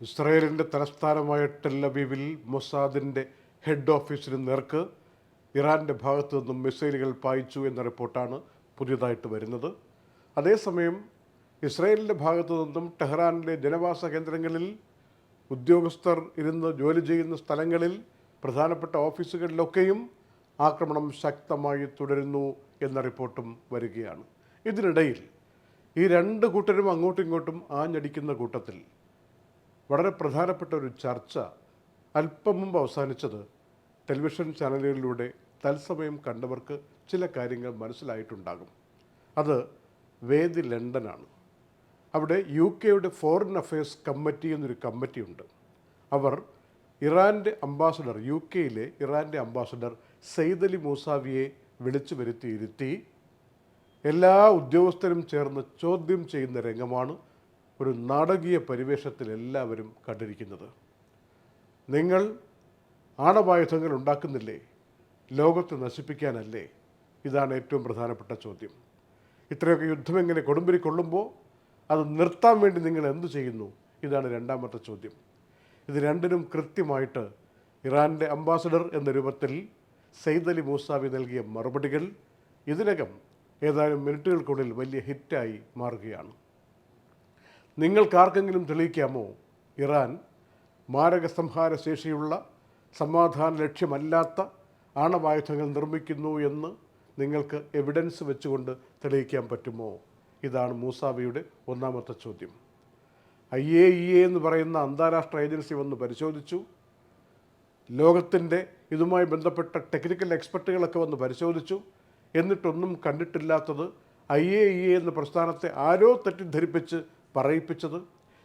ഇസ്രായേലിന്റെ തലസ്ഥാനമായ ടെല്ലബീവിൽ മൊസാദിന്റെ ഹെഡ് ഓഫീസിന് നേർക്ക് ഇറാന്റെ ഭാഗത്തു നിന്നും മിസൈലുകൾ പായിച്ചു എന്ന റിപ്പോർട്ടാണ് പുതിയതായിട്ട് വരുന്നത്. അതേസമയം ഇസ്രയേലിന്റെ ഭാഗത്തു നിന്നും ടെഹ്റാനിലെ ജനവാസ കേന്ദ്രങ്ങളിൽ ഉദ്യോഗസ്ഥർ ഇരുന്ന് ജോലി ചെയ്യുന്ന സ്ഥലങ്ങളിൽ പ്രധാനപ്പെട്ട ഓഫീസുകളിലൊക്കെയും ആക്രമണം ശക്തമായി തുടരുന്നു എന്ന റിപ്പോർട്ടും വരികയാണ്. ഇതിനിടയിൽ ഈ രണ്ട് കൂട്ടരും അങ്ങോട്ടും ഇങ്ങോട്ടും ആഞ്ഞടിക്കുന്ന കൂട്ടത്തിൽ വളരെ പ്രധാനപ്പെട്ട ഒരു ചർച്ച അല്പം മുമ്പ് അവസാനിച്ചത് ടെലിവിഷൻ ചാനലുകളിലൂടെ തത്സമയം കണ്ടവർക്ക് ചില കാര്യങ്ങൾ മനസ്സിലായിട്ടുണ്ടാകും. അത് വേദി ലണ്ടനാണ്. അവിടെ യു കെയുടെ ഫോറിൻ അഫയേഴ്സ് കമ്മിറ്റി എന്നൊരു കമ്മിറ്റിയുണ്ട് അവർ ഇറാന്റെ അംബാസഡർ യു കെയിലെ ഇറാന്റെ അംബാസഡർ സെയ്ദ് അലി മൂസാവിയെ വിളിച്ചു വരുത്തിയിരുത്തി. എല്ലാ ഉദ്യോഗസ്ഥരും ചേർന്ന് ചോദ്യം ചെയ്യുന്ന രംഗമാണ് ഒരു നാടകീയ പരിവേഷത്തിൽ എല്ലാവരും കണ്ടിരിക്കുന്നത്. നിങ്ങൾ ആണവായുധങ്ങൾ ഉണ്ടാക്കുന്നില്ലേ? ലോകത്തെ നശിപ്പിക്കാനല്ലേ? ഇതാണ് ഏറ്റവും പ്രധാനപ്പെട്ട ചോദ്യം. ഇത്രയൊക്കെ യുദ്ധം എങ്ങനെ കൊടുമ്പിരി കൊള്ളുമ്പോൾ അത് നിർത്താൻ വേണ്ടി നിങ്ങൾ എന്തു ചെയ്യുന്നു? ഇതാണ് രണ്ടാമത്തെ ചോദ്യം. ഇത് രണ്ടിനും കൃത്യമായിട്ട് ഇറാന്റെ അംബാസഡർ എന്ന രൂപത്തിൽ സെയ്ദ് അലി മൂസാവി നൽകിയ മറുപടികൾ ഇതിനകം ഏതാനും മിനിറ്റുകൾക്കുള്ളിൽ വലിയ ഹിറ്റായി മാറുകയാണ്. നിങ്ങൾക്കാർക്കെങ്കിലും തെളിയിക്കാമോ? ഇറാൻ മാരക സംഹാര ശേഷിയുള്ള സമാധാന ലക്ഷ്യമല്ലാത്ത ആണവായുധങ്ങൾ നിർമ്മിക്കുന്നു എന്ന് നിങ്ങൾക്ക് എവിഡൻസ് വെച്ചുകൊണ്ട് തെളിയിക്കാൻ പറ്റുമോ? ഇതാണ് മൂസാവിയുടെ ഒന്നാമത്തെ ചോദ്യം. ഐ എ ഇ എ എന്ന് പറയുന്ന അന്താരാഷ്ട്ര ഏജൻസി വന്ന് പരിശോധിച്ചു. ലോകത്തിന്റെ ഇതുമായി ബന്ധപ്പെട്ട ടെക്നിക്കൽ എക്സ്പെർട്ടുകളൊക്കെ വന്ന് പരിശോധിച്ചു. എന്നിട്ടൊന്നും കണ്ടിട്ടില്ലാത്തത് ഐ എ ഇ എ എന്ന പ്രസ്ഥാനത്തെ ആരോ തെറ്റിദ്ധരിപ്പിച്ച് പറയിപ്പിച്ചത്.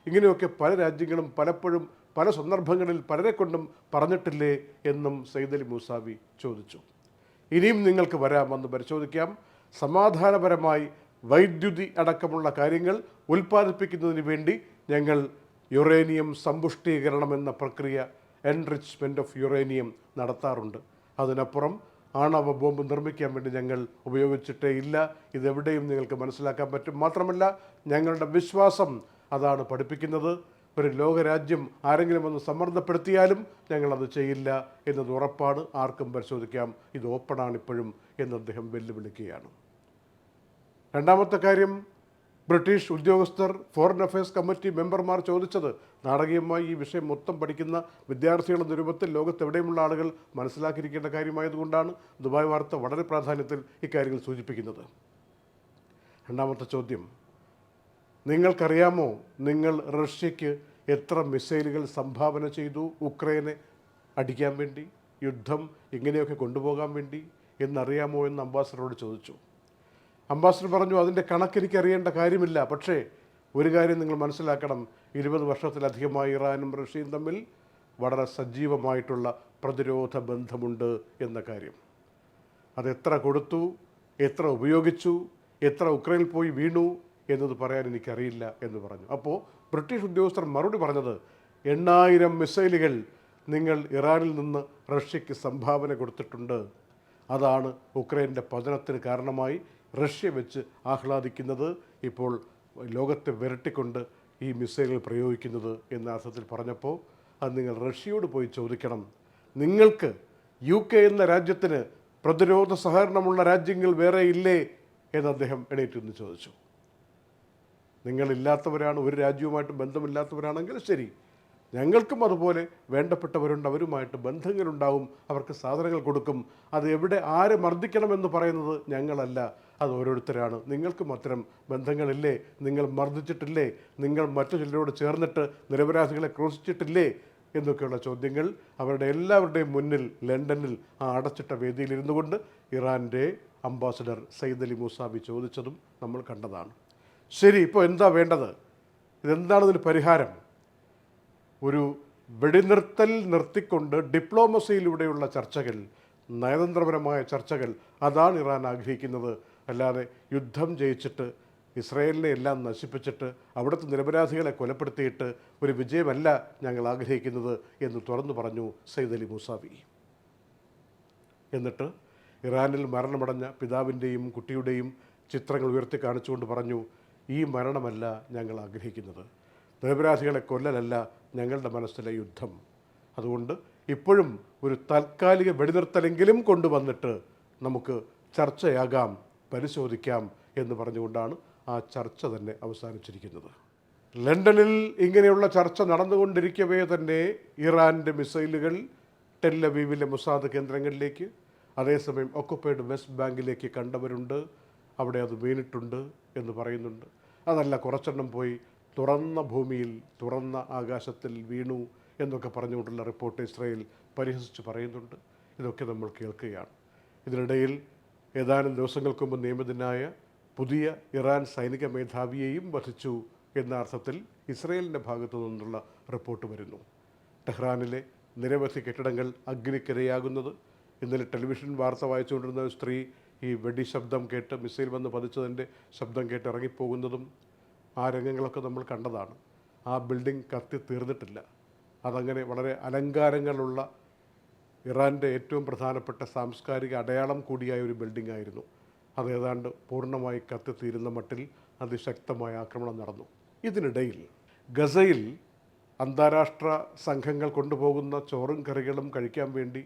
ഇങ്ങനെയൊക്കെ പല രാജ്യങ്ങളും പലപ്പോഴും പല സന്ദർഭങ്ങളിൽ പലരെ കൊണ്ടും പറഞ്ഞിട്ടില്ലേ എന്നും സയ്യിദ് മൂസാവി ചോദിച്ചു. ഇനിയും നിങ്ങൾക്ക് വരാമെന്ന് പരിശോധിക്കാം. സമാധാനപരമായി വൈദ്യുതി അടക്കമുള്ള കാര്യങ്ങൾ ഉൽപ്പാദിപ്പിക്കുന്നതിന് വേണ്ടി ഞങ്ങൾ യുറേനിയം സമ്പുഷ്ടീകരണം എന്ന പ്രക്രിയ എൻറിച്ച്മെന്റ് ഓഫ് യുറേനിയം നടത്താറുണ്ട്. അതിനപ്പുറം ആണവ ബോംബ് നിർമ്മിക്കാൻ വേണ്ടി ഞങ്ങൾ ഉപയോഗിച്ചിട്ടേ ഇല്ല. ഇതെവിടെയും നിങ്ങൾക്ക് മനസ്സിലാക്കാൻ പറ്റും. മാത്രമല്ല ഞങ്ങളുടെ വിശ്വാസം അതാണ് പഠിപ്പിക്കുന്നത്. ഒരു ലോകരാജ്യം ആരെങ്കിലും ഒന്ന് സമ്മർദ്ദപ്പെടുത്തിയാലും ഞങ്ങളത് ചെയ്യില്ല എന്നത് ഉറപ്പാണ്. ആർക്കും പരിശോധിക്കാം. ഇത് ഓപ്പണാണ് ഇപ്പോഴും എന്ന് അദ്ദേഹം വെല്ലുവിളിക്കുകയാണ്. രണ്ടാമത്തെ കാര്യം ബ്രിട്ടീഷ് ഉദ്യോഗസ്ഥർ ഫോറിൻ അഫയേഴ്സ് കമ്മിറ്റി മെമ്പർമാർ ചോദിച്ചത് നാടകീയമായി ഈ വിഷയം മൊത്തം പഠിക്കുന്ന വിദ്യാർത്ഥികളുടെ രൂപത്തിൽ ലോകത്തെവിടെയുമുള്ള ആളുകൾ മനസ്സിലാക്കിയിരിക്കേണ്ട കാര്യമായതുകൊണ്ടാണ്? ദുബായ് വാർത്ത വളരെ പ്രാധാന്യത്തിൽ ഇക്കാര്യങ്ങൾ സൂചിപ്പിക്കുന്നത്. രണ്ടാമത്തെ ചോദ്യം നിങ്ങൾക്കറിയാമോ നിങ്ങൾ റഷ്യയ്ക്ക് എത്ര മിസൈലുകൾ സംഭാവന ചെയ്തു ഉക്രൈനെ അടിക്കാൻ വേണ്ടി യുദ്ധം ഇങ്ങനെയൊക്കെ കൊണ്ടുപോകാൻ വേണ്ടി എന്നറിയാമോ? എന്ന് അംബാസഡറോട് ചോദിച്ചു. അംബാസഡർ പറഞ്ഞു അതിന്റെ കണക്കെനിക്ക് അറിയേണ്ട കാര്യമില്ല. പക്ഷേ ഒരു കാര്യം നിങ്ങൾ മനസ്സിലാക്കണം. ഇരുപത് വർഷത്തിലധികമായി ഇറാനും റഷ്യയും തമ്മിൽ വളരെ സജീവമായിട്ടുള്ള പ്രതിരോധ ബന്ധമുണ്ട് എന്ന കാര്യം. അത് എത്ര കൊടുത്തു എത്ര ഉപയോഗിച്ചു എത്ര ഉക്രൈനിൽ പോയി വീണു എന്നത് പറയാൻ എനിക്കറിയില്ല എന്ന് പറഞ്ഞു. അപ്പോൾ ബ്രിട്ടീഷ് ഉദ്യോഗസ്ഥർ മറുപടി പറഞ്ഞത് എണ്ണായിരം മിസൈലുകൾ നിങ്ങൾ ഇറാനിൽ നിന്ന് റഷ്യയ്ക്ക് സംഭാവന കൊടുത്തിട്ടുണ്ട്. അതാണ് ഉക്രൈന്റെ പതനത്തിന് കാരണമായി റഷ്യ വെച്ച് ആഹ്ലാദിക്കുന്നത് ഇപ്പോൾ ലോകത്തെ വിരട്ടിക്കൊണ്ട് ഈ മിസൈലുകൾ പ്രയോഗിക്കുന്നത് എന്ന അർത്ഥത്തിൽ പറഞ്ഞപ്പോൾ അത് നിങ്ങൾ റഷ്യയോട് പോയി ചോദിക്കണം. നിങ്ങൾക്ക് യു കെ എന്ന രാജ്യത്തിന് പ്രതിരോധ സഹകരണമുള്ള രാജ്യങ്ങൾ വേറെ ഇല്ലേ എന്ന് അദ്ദേഹം എണീറ്റ് നിന്ന് ചോദിച്ചു. നിങ്ങളില്ലാത്തവരാണ് ഒരു രാജ്യവുമായിട്ട് ബന്ധമില്ലാത്തവരാണെങ്കിൽ ശരി. ഞങ്ങൾക്കും അതുപോലെ വേണ്ടപ്പെട്ടവരുണ്ട് അവരുമായിട്ട് ബന്ധങ്ങളുണ്ടാവും അവർക്ക് സാധനങ്ങൾ കൊടുക്കും. അത് എവിടെ ആരെ മർദ്ദിക്കണമെന്ന് പറയുന്നത് ഞങ്ങളല്ല. അത് ഓരോരുത്തരാണ്. നിങ്ങൾക്ക് മാത്രം ബന്ധങ്ങളില്ലേ? നിങ്ങൾ മർദ്ദിച്ചിട്ടില്ലേ? നിങ്ങൾ മറ്റു ചിലരോട് ചേർന്നിട്ട് നിരപരാധികളെ ക്രൂശിച്ചിട്ടില്ലേ? എന്നൊക്കെയുള്ള ചോദ്യങ്ങൾ അവരുടെ എല്ലാവരുടെയും മുന്നിൽ ലണ്ടനിൽ ആ അടച്ചിട്ട വേദിയിൽ ഇരുന്നു കൊണ്ട് ഇറാന്റെ അംബാസഡർ സയ്യിദ് അലി മൂസാബി ചോദിച്ചതും നമ്മൾ കണ്ടതാണ്. ശരി ഇപ്പോൾ എന്താ വേണ്ടത്? ഇതെന്താണ് ഇതിന് പരിഹാരം? ഒരു വെടിനിർത്തൽ നിർത്തിക്കൊണ്ട് ഡിപ്ലോമസിയിലൂടെയുള്ള ചർച്ചകൾ നയതന്ത്രപരമായ ചർച്ചകൾ അതാണ് ഇറാൻ ആഗ്രഹിക്കുന്നത്. അല്ലാതെ യുദ്ധം ജയിച്ചിട്ട് ഇസ്രയേലിനെ എല്ലാം നശിപ്പിച്ചിട്ട് അവിടുത്തെ നിരപരാധികളെ കൊലപ്പെടുത്തിയിട്ട് ഒരു വിജയമല്ല ഞങ്ങൾ ആഗ്രഹിക്കുന്നത് എന്ന് തുറന്നു പറഞ്ഞു സയ്യിദ് അലി മൂസാവി. എന്നിട്ട് ഇറാനിൽ മരണമടഞ്ഞ പിതാവിന്റെയും കുട്ടിയുടെയും ചിത്രങ്ങൾ ഉയർത്തി കാണിച്ചുകൊണ്ട് പറഞ്ഞു ഈ മരണമല്ല ഞങ്ങൾ ആഗ്രഹിക്കുന്നത്. നിരപരാധികളെ കൊല്ലലല്ല ഞങ്ങളുടെ മനസ്സിലെ യുദ്ധം. അതുകൊണ്ട് ഇപ്പോഴും ഒരു താൽക്കാലിക വെടിനിർത്തലെങ്കിലും കൊണ്ടുവന്നിട്ട് നമുക്ക് ചർച്ചയാകാം പരിശോധിക്കാം എന്ന് പറഞ്ഞുകൊണ്ടാണ് ആ ചർച്ച തന്നെ അവസാനിച്ചിരിക്കുന്നത്. ലണ്ടനിൽ ഇങ്ങനെയുള്ള ചർച്ച നടന്നുകൊണ്ടിരിക്കവേ തന്നെ ഇറാന്റെ മിസൈലുകൾ ടെല്ലവീവിലെ മുസാദ് കേന്ദ്രങ്ങളിലേക്ക് അതേസമയം ഒക്കുപ്പൈഡ് വെസ്റ്റ് ബാങ്കിലേക്ക് കണ്ടവരുണ്ട്. അവിടെ അത് വീണിട്ടുണ്ട് എന്ന് പറയുന്നുണ്ട്. അതല്ല കുറച്ചെണ്ണം പോയി തുറന്ന ഭൂമിയിൽ തുറന്ന ആകാശത്തിൽ വീണു എന്നൊക്കെ പറഞ്ഞുകൊണ്ടുള്ള റിപ്പോർട്ട് ഇസ്രായേൽ പരിഹസിച്ച് പറയുന്നുണ്ട്. ഇതൊക്കെ നമ്മൾ കേൾക്കുകയാണ്. ഇതിനിടയിൽ ഏതാനും ദിവസങ്ങൾക്ക് മുമ്പ് നിയമിതനായ പുതിയ ഇറാൻ സൈനിക മേധാവിയെയും വധിച്ചു എന്ന അർത്ഥത്തിൽ ഇസ്രയേലിന്റെ ഭാഗത്തു നിന്നുള്ള റിപ്പോർട്ട് വരുന്നു. ടെഹ്റാനിലെ നിരവധി കെട്ടിടങ്ങൾ അഗ്നിക്കിരയാകുന്നത് ഇന്നലെ ടെലിവിഷൻ വാർത്ത വായിച്ചുകൊണ്ടിരുന്ന സ്ത്രീ ഈ വെടി ശബ്ദം കേട്ട് മിസൈൽ വന്ന് പതിച്ചതിന്റെ ശബ്ദം കേട്ട് ഇറങ്ങിപ്പോകുന്നതും ആ രംഗങ്ങളൊക്കെ നമ്മൾ കണ്ടതാണ്. ആ ബിൽഡിംഗ് കത്തി തീർന്നിട്ടില്ല. അതങ്ങനെ വളരെ അലങ്കാരങ്ങളുള്ള ഇറാന്റെ ഏറ്റവും പ്രധാനപ്പെട്ട സാംസ്കാരിക അടയാളം കൂടിയായ ഒരു ബിൽഡിംഗ് ആയിരുന്നു അത് ഏതാണ്ട് പൂർണമായി കത്തിത്തീരുന്ന മട്ടിൽ അതിശക്തമായ ആക്രമണം നടന്നു. ഇതിനിടയിൽ ഗസയിൽ അന്താരാഷ്ട്ര സംഘങ്ങൾ കൊണ്ടുപോകുന്ന ചോറും കറികളും കഴിക്കാൻ വേണ്ടി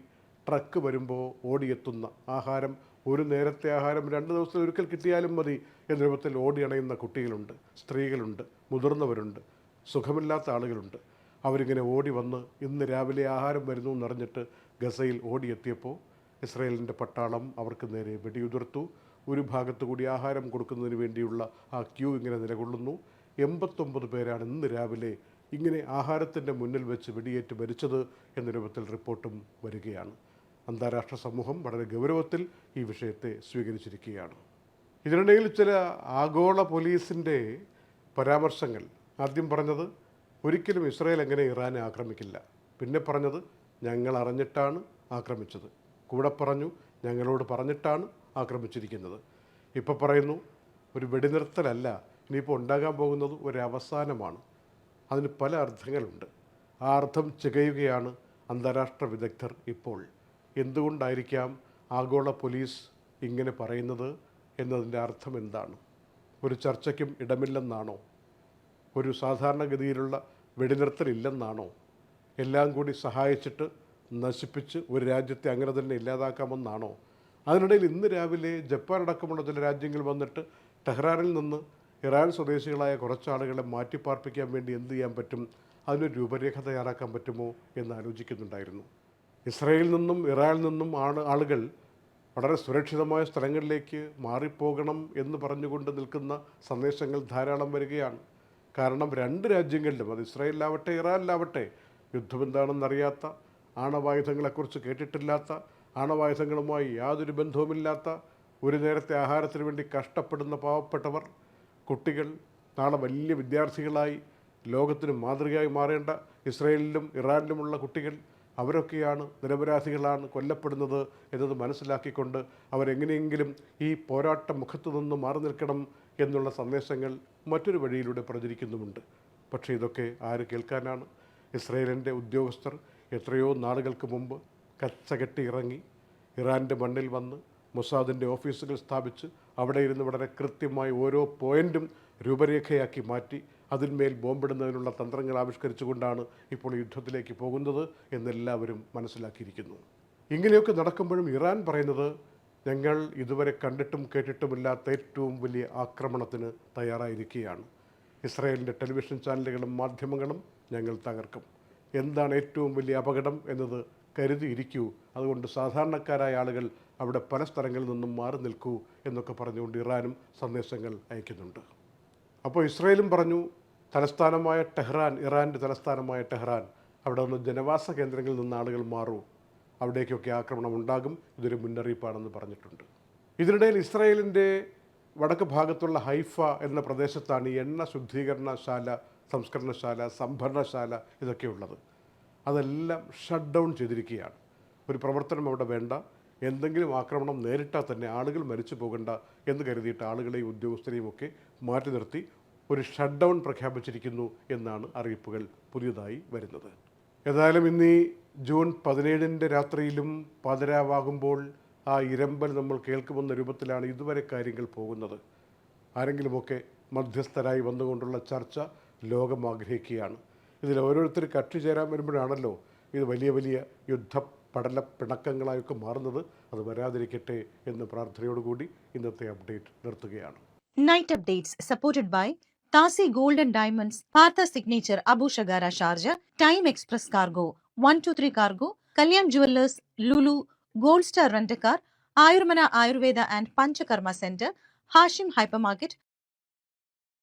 ട്രക്ക് വരുമ്പോൾ ഓടിയെത്തുന്ന ആഹാരം ഒരു നേരത്തെ ആഹാരം രണ്ട് ദിവസത്തിൽ ഒരിക്കൽ കിട്ടിയാലും മതി എന്ന രൂപത്തിൽ ഓടിയണയുന്ന കുട്ടികളുണ്ട് സ്ത്രീകളുണ്ട് മുതിർന്നവരുണ്ട് സുഖമില്ലാത്ത ആളുകളുണ്ട്. അവരിങ്ങനെ ഓടി വന്ന് ഇന്ന് രാവിലെ ആഹാരം വരുന്നു എന്നറിഞ്ഞിട്ട് ഗസയിൽ ഓടിയെത്തിയപ്പോൾ ഇസ്രയേലിന്റെ പട്ടാളം അവർക്ക് നേരെ വെടിയുതിർത്തു. ഒരു ഭാഗത്തു കൂടി ആഹാരം കൊടുക്കുന്നതിന് വേണ്ടിയുള്ള ആ ക്യൂ ഇങ്ങനെ നിലകൊള്ളുന്നു. എൺപത്തൊമ്പത് പേരാണ് ഇന്ന് രാവിലെ ഇങ്ങനെ ആഹാരത്തിന്റെ മുന്നിൽ വെച്ച് വെടിയേറ്റ് മരിച്ചത് എന്ന രൂപത്തിൽ റിപ്പോർട്ടും വരികയാണ്. അന്താരാഷ്ട്ര സമൂഹം വളരെ ഗൗരവത്തിൽ ഈ വിഷയത്തെ സ്വീകരിച്ചിരിക്കുകയാണ്. ഇതിനിടയിൽ ചില ആഗോള പോലീസിന്റെ പരാമർശങ്ങൾ. ആദ്യം പറഞ്ഞത് ഒരിക്കലും ഇസ്രായേൽ എങ്ങനെ ഇറാനെ ആക്രമിക്കില്ല. പിന്നെ പറഞ്ഞത് ഞങ്ങൾ അറിഞ്ഞിട്ടാണ് ആക്രമിച്ചത്. കൂടെ പറഞ്ഞു ഞങ്ങളോട് പറഞ്ഞിട്ടാണ് ആക്രമിച്ചിരിക്കുന്നത്. ഇപ്പോൾ പറയുന്നു ഒരു വെടിനിർത്തലല്ല ഇനിയിപ്പോൾ ഉണ്ടാകാൻ പോകുന്നത് ഒരു അവസാനമാണ്. അതിന് പല അർത്ഥങ്ങളുണ്ട്. ആ അർത്ഥം ചികയുകയാണ് അന്താരാഷ്ട്ര വിദഗ്ധർ ഇപ്പോൾ. എന്തുകൊണ്ടായിരിക്കാം ആഗോള പോലീസ് ഇങ്ങനെ പറയുന്നത് എന്നതിന്റെ അർത്ഥം എന്താണ്? ഒരു ചർച്ചയ്ക്കും ഇടമില്ലെന്നാണോ? ഒരു സാധാരണഗതിയിലുള്ള വെടിനിർത്തലില്ലെന്നാണോ? എല്ലാം കൂടി സഹായിച്ചിട്ട് നശിപ്പിച്ച് ഒരു രാജ്യത്തെ അങ്ങനെ തന്നെ ഇല്ലാതാക്കാമെന്നാണോ? അതിനിടയിൽ ഇന്ന് രാവിലെ ജപ്പാൻ അടക്കമുള്ള ചില രാജ്യങ്ങൾ വന്നിട്ട് ടെഹ്റാനിൽ നിന്ന് ഇറാൻ സ്വദേശികളായ കുറച്ചാളുകളെ മാറ്റിപ്പാർപ്പിക്കാൻ വേണ്ടി എന്ത് ചെയ്യാൻ പറ്റും? അതിനൊരു രൂപരേഖ തയ്യാറാക്കാൻ പറ്റുമോ എന്ന് ആലോചിക്കുന്നുണ്ടായിരുന്നു. ഇസ്രയേലിൽ നിന്നും ഇറാനിൽ നിന്നും ആണ് ആളുകൾ വളരെ സുരക്ഷിതമായ സ്ഥലങ്ങളിലേക്ക് മാറിപ്പോകണം എന്ന് പറഞ്ഞുകൊണ്ട് നിൽക്കുന്ന സന്ദേശങ്ങൾ ധാരാളം വരികയാണ്. കാരണം രണ്ട് രാജ്യങ്ങളിലും അത് ഇസ്രായേലിലാവട്ടെ ഇറാനിലാവട്ടെ യുദ്ധം എന്താണെന്നറിയാത്ത ആണവായുധങ്ങളെക്കുറിച്ച് കേട്ടിട്ടില്ലാത്ത ആണവായുധങ്ങളുമായി യാതൊരു ബന്ധവുമില്ലാത്ത ഒരു നേരത്തെ ആഹാരത്തിന് വേണ്ടി കഷ്ടപ്പെടുന്ന പാവപ്പെട്ടവർ കുട്ടികൾ നാളെ വലിയ വിദ്യാർത്ഥികളായി ലോകത്തിന് മാതൃകയായി മാറേണ്ട ഇസ്രയേലിലും ഇറാനിലുമുള്ള കുട്ടികൾ അവരൊക്കെയാണ് നിരപരാധികളാണ് കൊല്ലപ്പെടുന്നത് എന്നത് മനസ്സിലാക്കിക്കൊണ്ട് അവരെങ്ങനെയെങ്കിലും ഈ പോരാട്ട മുഖത്തു നിന്ന് മാറി നിൽക്കണം എന്നുള്ള സന്ദേശങ്ങൾ മറ്റൊരു വഴിയിലൂടെ പ്രചരിക്കുന്നുമുണ്ട്. പക്ഷേ ഇതൊക്കെ ആര് കേൾക്കാനാണ്? ഇസ്രയേലിന്റെ ഉദ്യോഗസ്ഥർ എത്രയോ നാളുകൾക്ക് മുമ്പ് കച്ചകെട്ടി ഇറങ്ങി ഇറാന്റെ മണ്ണിൽ വന്ന് മൊസാദിന്റെ ഓഫീസുകൾ സ്ഥാപിച്ച് അവിടെ ഇരുന്ന് വളരെ കൃത്യമായി ഓരോ പോയിന്റും രൂപരേഖയാക്കി മാറ്റി അതിന്മേൽ ബോംബിടുന്നതിനുള്ള തന്ത്രങ്ങൾ ആവിഷ്കരിച്ചുകൊണ്ടാണ് ഇപ്പോൾ യുദ്ധത്തിലേക്ക് പോകുന്നത് എന്നെല്ലാവരും മനസ്സിലാക്കിയിരിക്കുന്നു. ഇങ്ങനെയൊക്കെ നടക്കുമ്പോഴും ഇറാൻ പറയുന്നത് ഞങ്ങൾ ഇതുവരെ കണ്ടിട്ടും കേട്ടിട്ടുമില്ലാത്ത ഏറ്റവും വലിയ ആക്രമണത്തിന് തയ്യാറായിരിക്കുകയാണ്. ഇസ്രായേലിന്റെ ടെലിവിഷൻ ചാനലുകളും മാധ്യമങ്ങളും ഞങ്ങൾ തകർക്കും. എന്താണ് ഏറ്റവും വലിയ അപകടം എന്നത് കരുതിയിരിക്കൂ. അതുകൊണ്ട് സാധാരണക്കാരായ ആളുകൾ അവിടെ പല സ്ഥലങ്ങളിൽ നിന്നും മാറി നിൽക്കൂ എന്നൊക്കെ പറഞ്ഞുകൊണ്ട് ഇറാനും സന്ദേശങ്ങൾ അയക്കുന്നുണ്ട്. അപ്പോൾ ഇസ്രയേലും പറഞ്ഞു തലസ്ഥാനമായ ടെഹ്റാൻ ഇറാന്റെ തലസ്ഥാനമായ ടെഹ്റാൻ അവിടെ നിന്ന് ജനവാസ കേന്ദ്രങ്ങളിൽ നിന്ന് ആളുകൾ മാറൂ. അവിടേക്കൊക്കെ ആക്രമണം ഉണ്ടാകും. ഇതൊരു മുന്നറിയിപ്പാണെന്ന് പറഞ്ഞിട്ടുണ്ട്. ഇതിനിടയിൽ ഇസ്രായേലിന്റെ വടക്ക് ഭാഗത്തുള്ള ഹൈഫ എന്ന പ്രദേശത്താണ് ഈ എണ്ണ ശുദ്ധീകരണശാല സംസ്കരണശാല സംഭരണശാല ഇതൊക്കെ ഉള്ളത്. അതെല്ലാം ഷട്ട് ഡൗൺ ചെയ്തിരിക്കുകയാണ്. ഒരു പ്രവർത്തനം അവിടെ വേണ്ട. എന്തെങ്കിലും ആക്രമണം നേരിട്ടാൽ തന്നെ ആളുകൾ മരിച്ചു പോകണ്ട എന്ന് കരുതിയിട്ട് ആളുകളെയും ഉദ്യോഗസ്ഥരെയും ഒക്കെ മാറ്റി നിർത്തി ഒരു ഷട്ട് ഡൗൺ പ്രഖ്യാപിച്ചിരിക്കുന്നു എന്നാണ് അറിയിപ്പുകൾ പുതിയതായി വരുന്നത്. ഏതായാലും ഇന്ന് ജൂൺ പതിനേഴിന്റെ രാത്രിയിലും പാതിരാവാകുമ്പോൾ ആ ഇരമ്പൽ നമ്മൾ കേൾക്കുമെന്ന രൂപത്തിലാണ് ഇതുവരെ കാര്യങ്ങൾ പോകുന്നത്. ആരെങ്കിലുമൊക്കെ മധ്യസ്ഥരായി വന്നുകൊണ്ടുള്ള ചർച്ച ലോകം ആഗ്രഹിക്കുകയാണ്. ഇതിൽ ഓരോരുത്തർ കക്ഷി ചേരാൻ വരുമ്പോഴാണല്ലോ ഇത് വലിയ വലിയ യുദ്ധ പടല പിണക്കങ്ങളായൊക്കെ മാറുന്നത്. അത് വരാതിരിക്കട്ടെ എന്ന് പ്രാർത്ഥനയോടുകൂടി ഇന്നത്തെ അപ്ഡേറ്റ് നിർത്തുകയാണ്. Night updates supported by താസി golden diamonds Partha signature Abu Shagara Sharjah time express cargo 123 Cargo, Kalyan Jewelers, Lulu, Gold Star Rent a Car, Ayurmana Ayurveda and Panchakarma Center, Hashim Hypermarket,